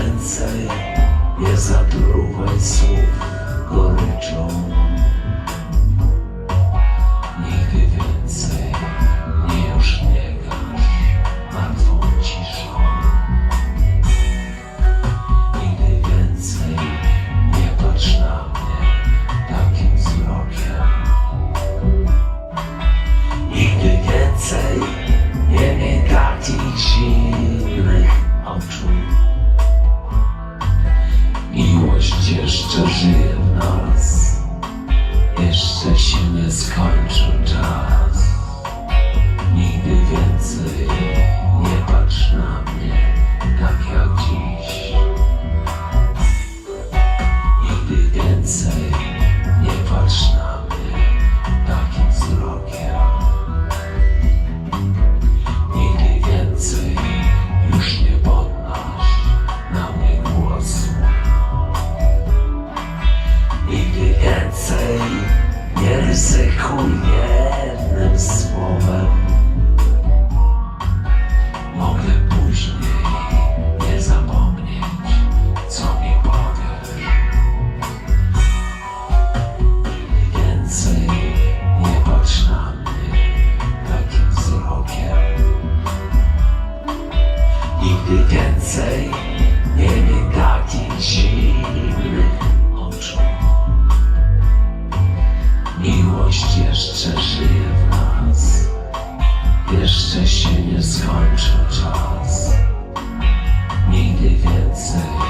więcej nie zatruwaj słów goryczą. Miłość jeszcze żyje w nas, jeszcze się nie skończy. Jeszcze się nie skończył czas. Nigdy więcej.